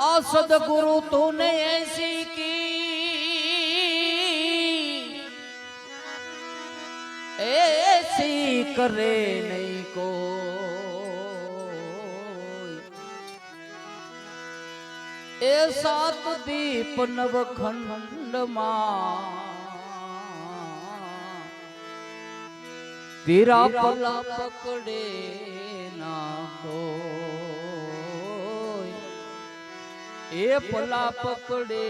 असद गुरु तूने ऐसी की। ऐसी करे नहीं को सात दीप नवखंड माँ। तेरा पला पकड़े ना हो। એ પલા પકડે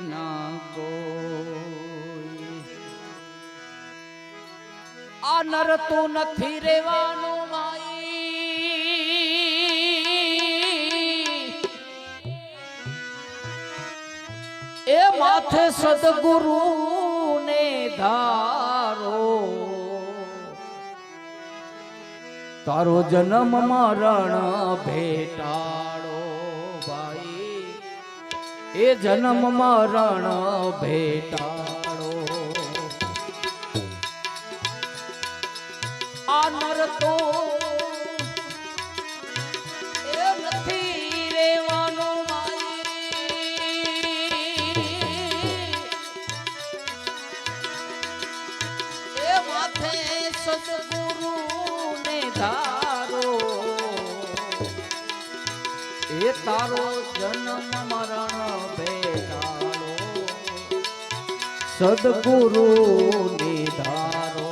ના કોઈ. આ નર તું નથી રેવાનું માઈ. એ માથે સદગુરુ ને ધારો. તારો જન્મ મરણ ભાઈ એ જન્મ મરણ ભેટાણો આ નર તો તારો જન્મ મરણ ભેટાળો સદગુરુ નિધારો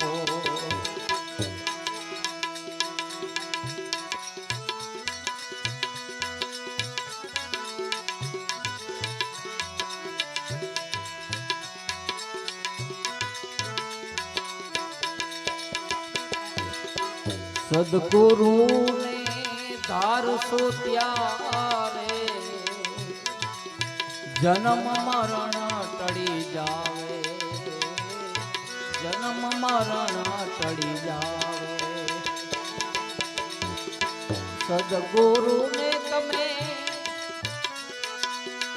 સદગુરુ ને ત્યારે જન્મ મરણ ટળી જાવે. જન્મ મરણ ટળી જાવે. સદગુરુ ને તમે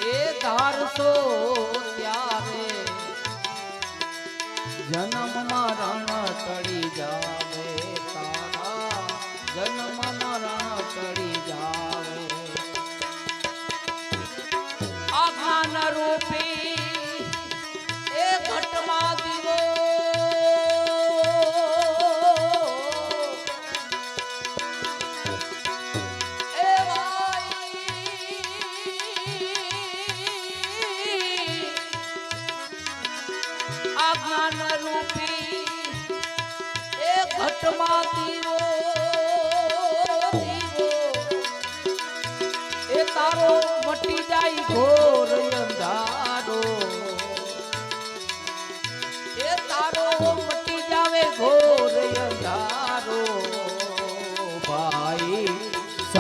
એ ધારશો ત્યારે જન્મ મરણ ટળી જાવે.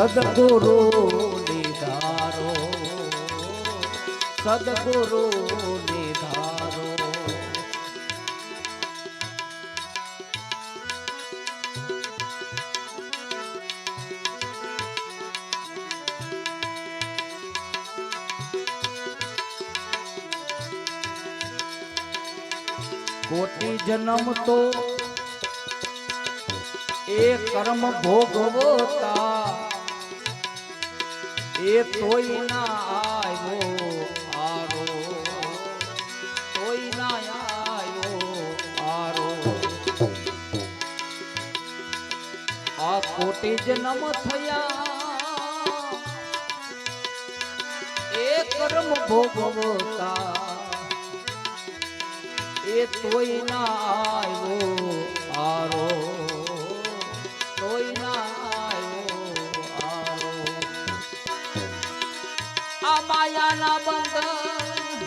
સદગુરુ નિધારો સદગુરુ નિધારો કોટી જન્મ તો એ કર્મ ભોગવતા એ તોય ના આવ્યો આરો. તોય ના આવ્યો આરો. આ કોટી જન્મ થયા. એ કર્મ ભોગવતા. એ તોય ના આવ્યો આરો. બંધન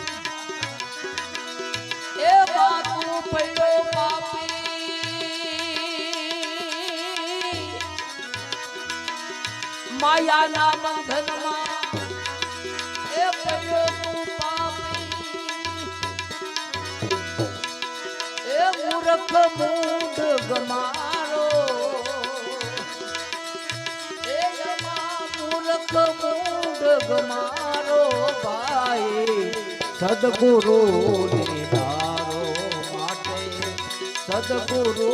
એ બાતું પડ્યો પાપી. માયાના બંધનમાં એ પડ્યો તું પાપી. એ મૂર્ખ મૂઢ સદગુરુ ને ધારો માટે સદગુરુ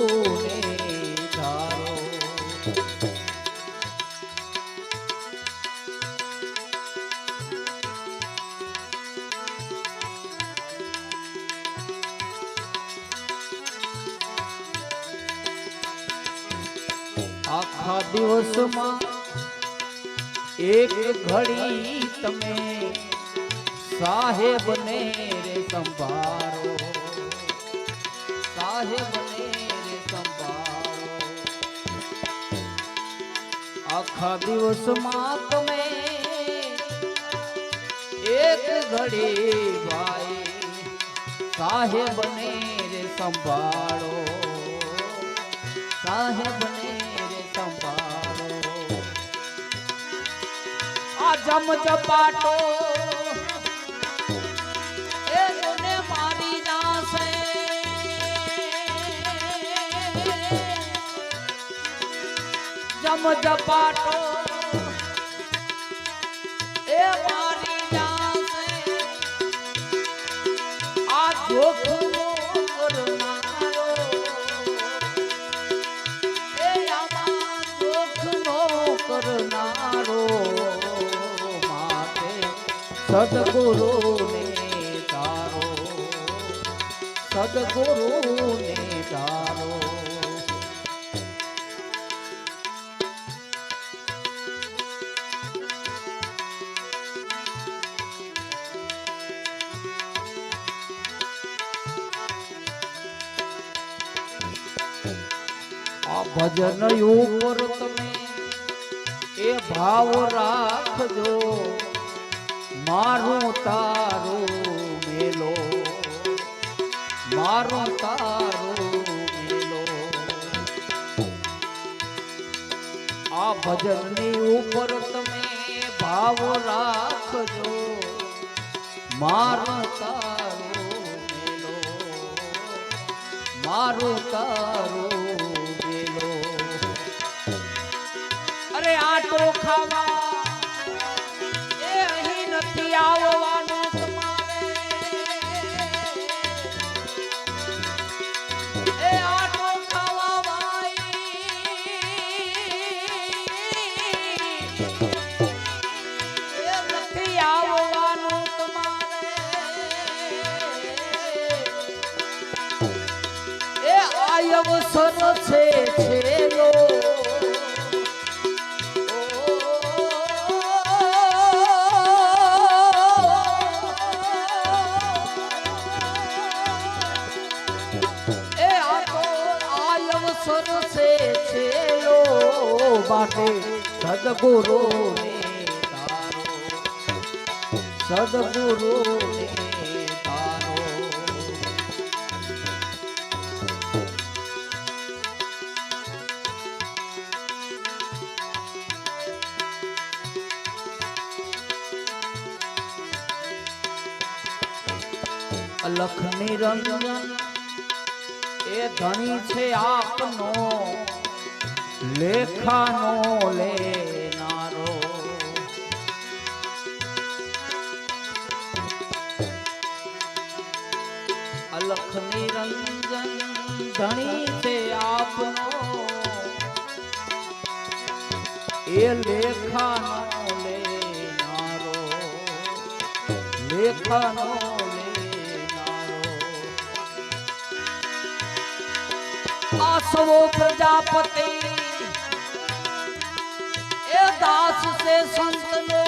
આખા દિવસમાં એક ઘડી તમે સાહેબને રે સંભારો સાહેબ ને રે સંભારો આખા દિવસમાં તમે એક ઘડી ભાઈ સાહેબને રે સંભાળો. સાહેબને રે સંભાળો. આ જમ જપાટો જમ જપાટો. એ મારી નાશે આ જોખમો આમાં દુઃખનો કરનારો માટે સદગુરુને તારો. ભજન ઉપર તમે. એ ભાવ રાખજો. મારું તારું મેલો. મારું તારું મેલો. આ ભજનની ઉપર તમે ભાવ રાખજો. મારું તારું મેલો. મારું તારું અરે એ અહીં નથી આવવાનું માટે સદગુરુ સદગુરુ લેખાનો લેનારો. અલખ નિરંજન ધણી છે આપનો. એ લેખાનો લેનારો. લેખાનો આસવો પ્રજાપતિ સે સંતનો.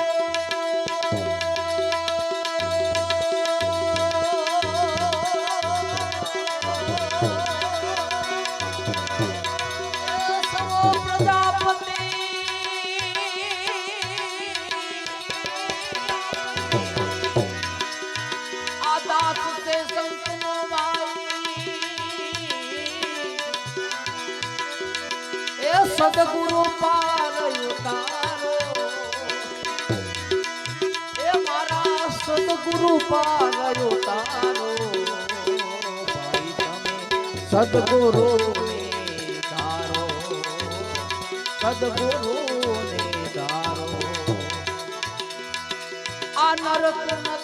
સદગુરુ પાર ઉતારો સદગુરુ ભાઈ તમે સદગુરુ ધારો સદગુરુ ને આ નરક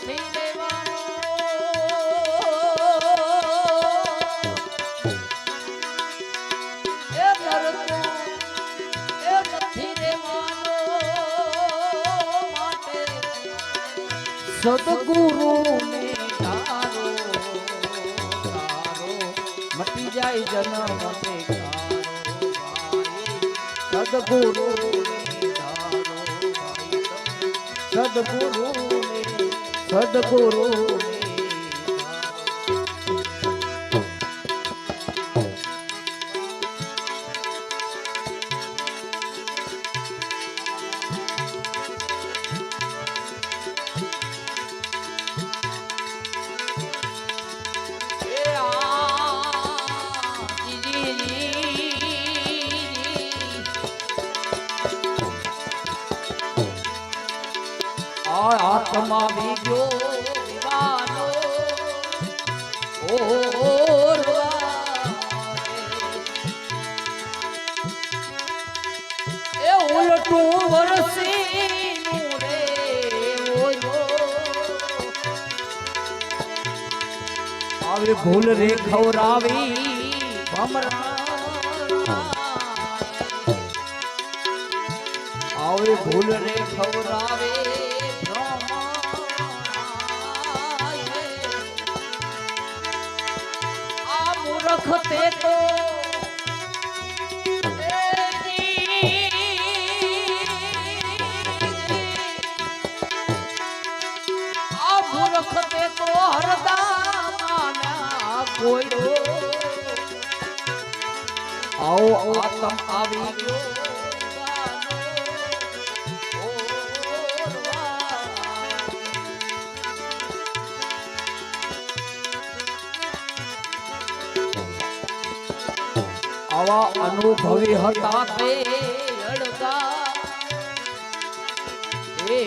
સદગુરુ સદગુરુ સદગુરુ ઉલટું વરસી રે આવી ભૂલ રે ખવરાવી આવે ભૂલ રે ખવરાવે મૂર્ખ તે તો આવી આવા અનુભવી હતા તે અડગા એ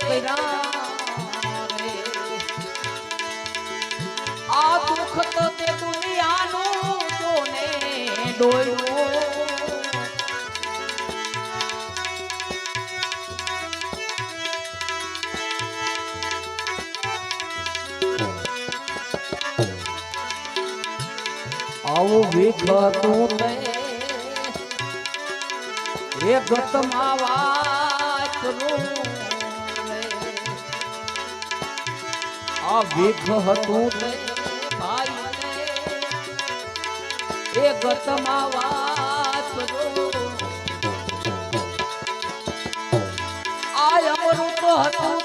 કર્યા વિખતું તે એ આ વિખ હતું ભાઈ એ આ અમૃત હતું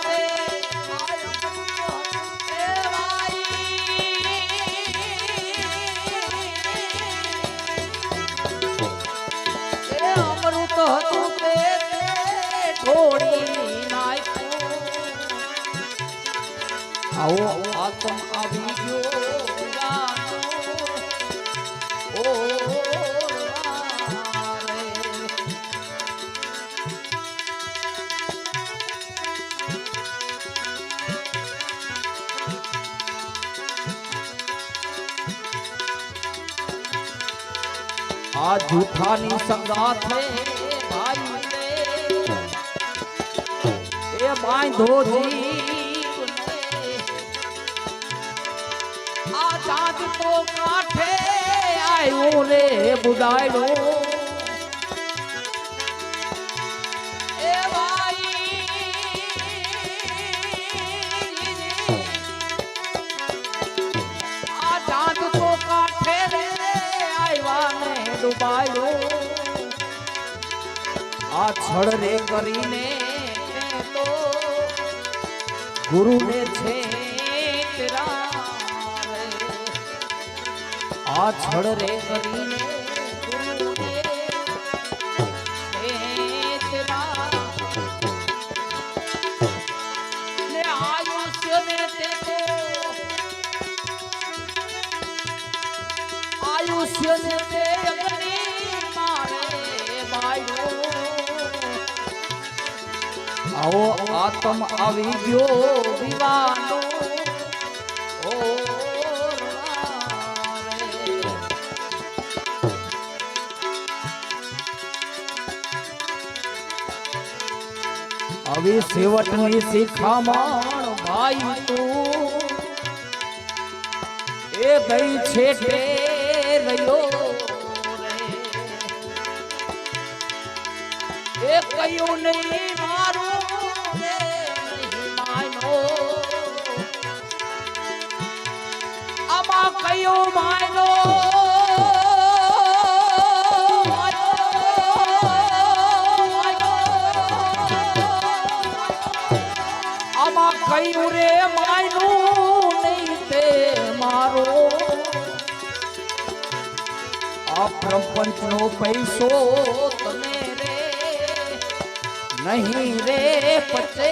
આ જૂઠાની સંગાથે ભાઈ એ બાંધો આ ચાંદ તો કાંઠે આવ્યો રે બુડાયડો છળ રે કરીને તો ગુરુને છે. આ છળ રે કરીને તેરા. ને તે આતમ આવી ગયો રે. આવી સેવટની શિખામણ ભાઈ તું. એ ગઈ છે રહ્યો એ કયું નહીં કયું રે માયનું આ પ્રપંચ પૈસો તને રે નહીં રે પચે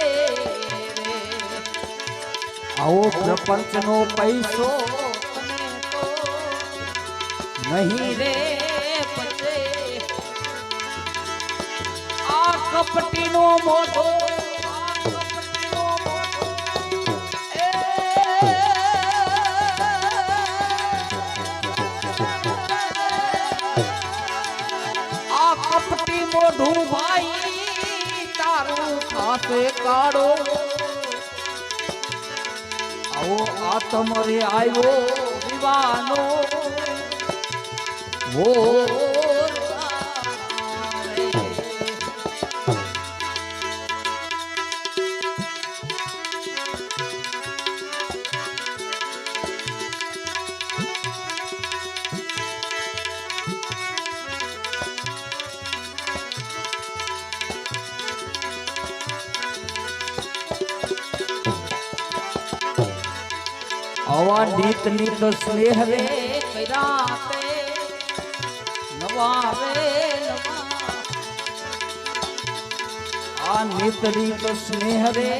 આવો પ્રપંચ પૈસો નહીં રે પતે. આ કપટીનો મોઢો. કપટી મોઢું ભાઈ તારું ખાતે કાઢો. આવો આ તમારે આવ્યો વિવાનો વો આવા નીત નીત સ્નેહ રે કર્યા તે નવા રે નવા આ નીત નીત સ્નેહ રે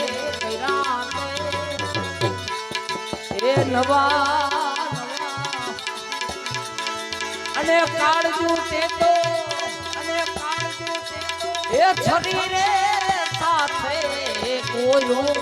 એ નવા અને કાળજું તે તો અને કાળજું તે એ છરી રે સાથે કોયો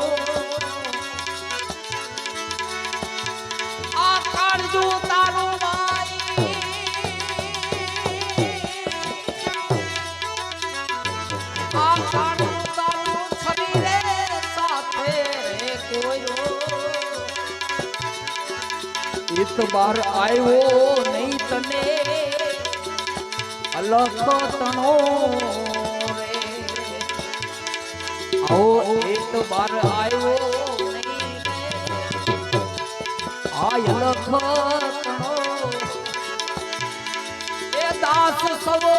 ઈત બાર આવ્યો નહીં તને. અલખ તનો આવો ચિત્ત બાર આવ્યો નહીં રે તનો એ દાસ સવો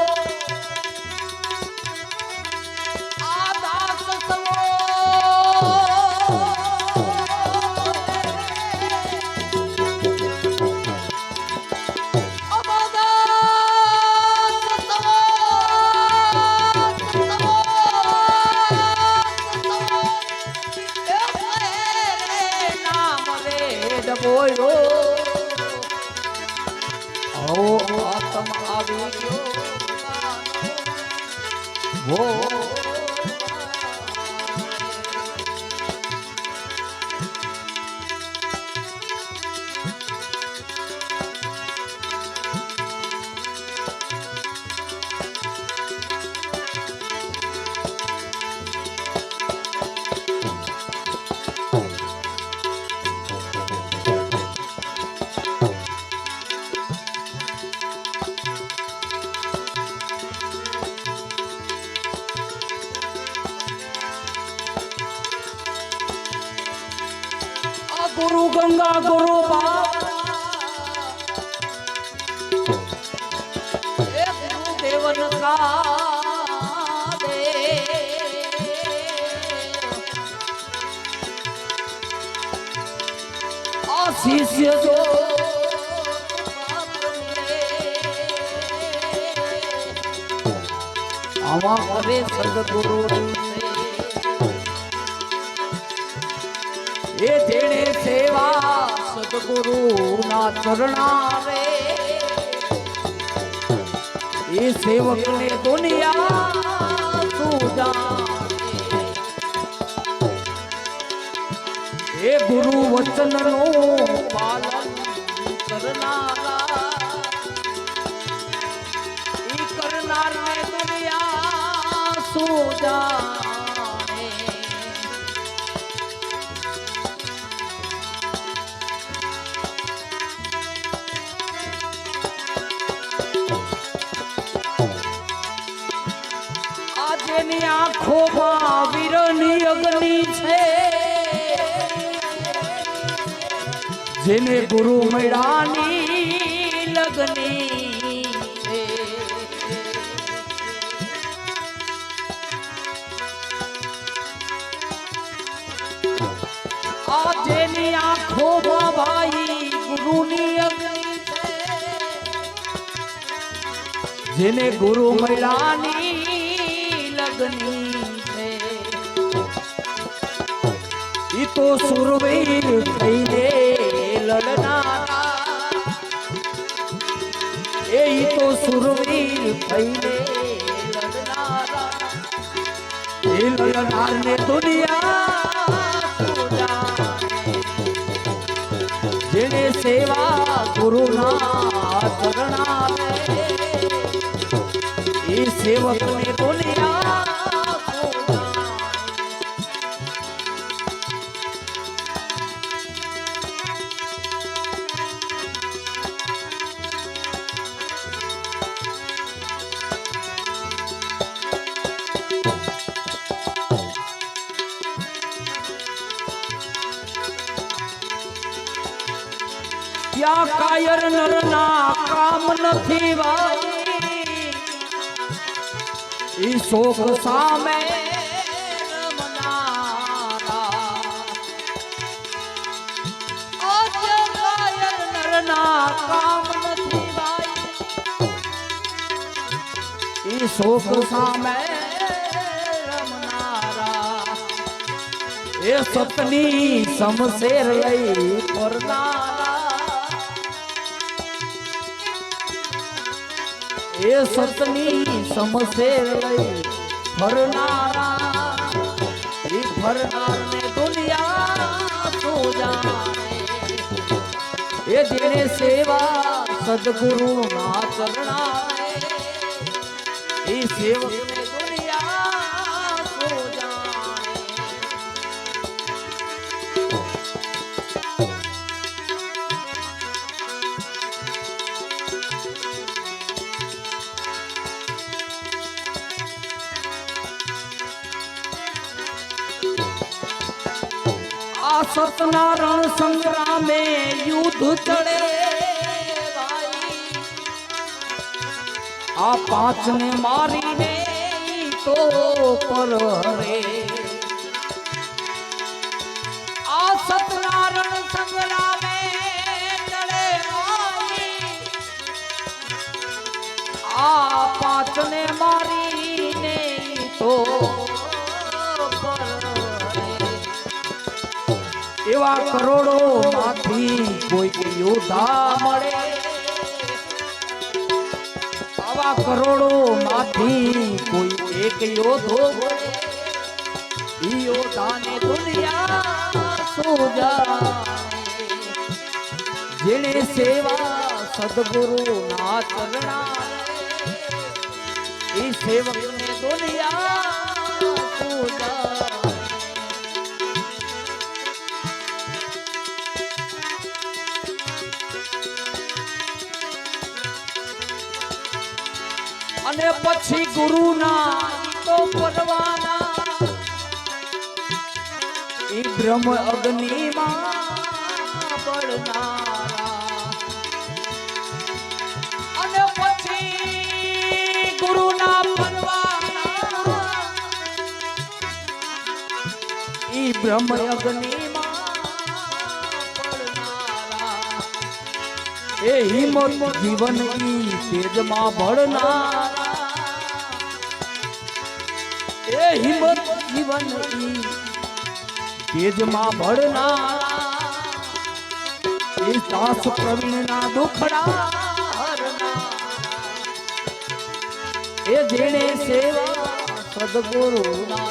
આતમ આવી ગયો આવા હવે સદગુરુ એ જેણે સેવા સદગુરુ ના ચરણાવે, એ સેવક ને દુનિયા સુજા એ ગુરુ વચનનું પાલન જેને ગુરુ મળ્યાની લગની જેની થોભા ભાઈ ગુરુની અગ્નિ જેને ગુરુ મળ્યાની લગની તો સુરવીર થઈને લડનારા એ તો સુરવીર થઈને લડનારા એ લડનાર ને દુનિયા? જેને સેવા ગુરુના ચરણાવે એ સેવક ને દુનિયા ત્યાં કાયર નરના કામ નથી વાઈ ઈ શોક સામે શોક સામે રમનારા. એ સપની સમશેર લઈ ફરનારા. એ સતની સમસે લઈ. ફરનારા, એ ફરનાર ને દુનિયા શું જાણે? એ જેને સેવા સદગુરુ ના ચરણાએ, એ સેવક સતના રણ સંગ્રામે યુદ્ધ ચડે આ પાંચ ને મારીને તો પર હરે. આ સતના એવા કરોડો માંથી કોઈક યોદ્ધા મળે. આવા કરોડો માંથી કોઈ એક યોધો મળે. યોદ્ધાને દુનિયા શું જેને સેવા સદગુરુ ના ચરણા એ સેવકને દુનિયા અને પછી ગુરુના તો પરવાના. ઈ બ્રહ્મ અગ્નિમાં બળનારા અને પછી ગુરુના પરવાના. ઈ બ્રહ્મ બળનારા એ હિંમત જીવન ઈ તેજમાં ભળનારા. હિંમત જીવન તેજમાં ભળના એ દાસ પ્રવીણના દુખડા એ જેણે સેવા સદગુરુના.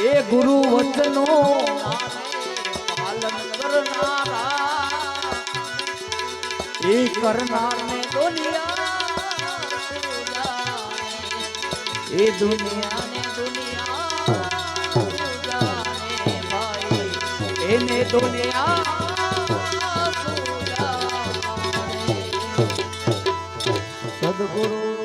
એ ગુરુ વચનો એ કરનાર ને દુનિયા. એ દુનિયા દુનિયા એને દુનિયા સદગુરુ